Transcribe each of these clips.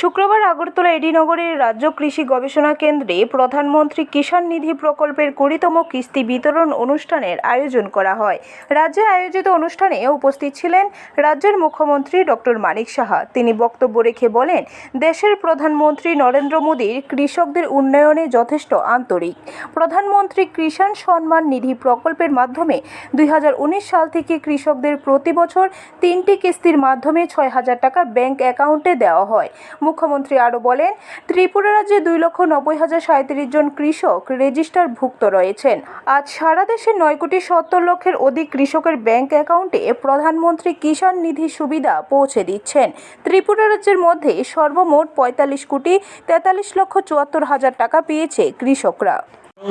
শুক্রবার আগরতলা এডিনগরের রাজ্য কৃষি গবেষণা কেন্দ্রে প্রধানমন্ত্রী কিষাণ নিধি প্রকল্পের কুড়িতম কিস্তি বিতরণ অনুষ্ঠানের আয়োজন করা হয়। রাজ্যে আয়োজিত অনুষ্ঠানে উপস্থিত ছিলেন রাজ্যের মুখ্যমন্ত্রী ডক্টর মানিক সাহা। তিনি বক্তব্য রেখে বলেন, দেশের প্রধানমন্ত্রী নরেন্দ্র মোদীর কৃষকদের উন্নয়নে যথেষ্ট আন্তরিক। প্রধানমন্ত্রী কিষাণ সম্মান নিধি প্রকল্পের মাধ্যমে দুই হাজার উনিশ সাল থেকে কৃষকদের প্রতি বছর তিনটি কিস্তির মাধ্যমে ছয় হাজার টাকা ব্যাংক অ্যাকাউন্টে দেওয়া হয়। মুখ্যমন্ত্রী আরও বলেন, ত্রিপুরা রাজ্যে দুই লক্ষ নব্বই হাজার সাঁত্রিশ জন কৃষক রেজিস্টারভুক্ত রয়েছেন। আজ সারা দেশে নয় কোটি সত্তর লক্ষের অধিক কৃষকের ব্যাংক অ্যাকাউন্টে প্রধানমন্ত্রী কিষাণ নিধি সুবিধা পৌঁছে দিচ্ছেন। ত্রিপুরা রাজ্যের মধ্যে সর্বমোট পঁয়তাল্লিশ কোটি তেতাল্লিশ লক্ষ চুয়াত্তর হাজার টাকা পেয়েছে কৃষকরা।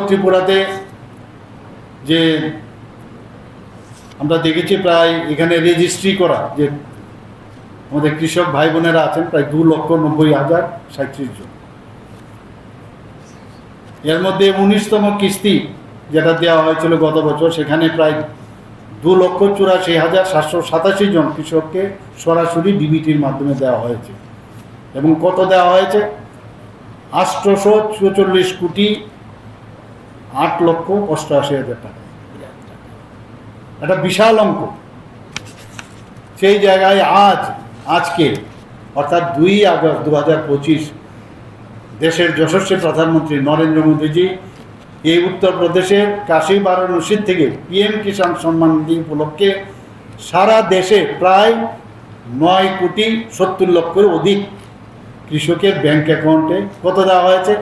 ত্রিপুরাতে যে আমরা দেখেছি প্রায় এখানে রেজিস্ট্রি করা যে আমাদের কৃষক ভাই বোনেরা আছেন, প্রায় দু লক্ষ নব্বই হাজার সাঁত্রিশ জন। এর মধ্যে উনিশতম কিস্তি যেটা দেওয়া হয়েছিল গত বছর, সেখানে প্রায় দু লক্ষ চুরাশি হাজার সাতশো সাতাশি জন কৃষককে সরাসরি ডিবিটির মাধ্যমে দেওয়া হয়েছে। এবং কত দেওয়া হয়েছে? আষ্টশো চুচল্লিশ কোটি আট লক্ষ অষ্টআশি হাজার টাকা। একটা বিশাল অঙ্ক। সেই জায়গায় আজ আজকে, অর্থাৎ দুই আগস্ট দু হাজার পঁচিশ, দেশের যশস্বী প্রধানমন্ত্রী নরেন্দ্র মোদীজি এই উত্তরপ্রদেশের কাশী বারাণসীর থেকে পিএম কিষাণ সম্মান নিধি উপলক্ষে সারা দেশে প্রায় নয় কোটি সত্তর লক্ষের অধিক কৃষকের ব্যাংক অ্যাকাউন্টে কত দেওয়া হয়েছে?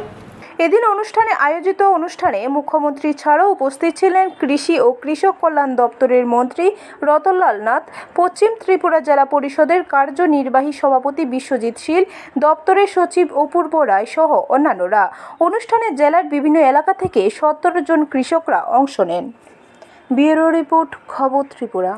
এদিন অনুষ্ঠানে আয়োজিত অনুষ্ঠানে মুখ্যমন্ত্রী ছাড়াও উপস্থিত ছিলেন কৃষি ও কৃষক কল্যাণ দপ্তরের মন্ত্রী রতনলাল নাথ, পশ্চিম ত্রিপুরা জেলা পরিষদের কার্যনির্বাহী সভাপতি বিশ্বজিৎ শীল, দপ্তরের সচিব অপূর্ব রায় সহ অন্যান্যরা। অনুষ্ঠানে জেলার বিভিন্ন এলাকা থেকে সত্তর জন কৃষকরা অংশ নেন। ব্যুরো রিপোর্ট, খবর ত্রিপুরা।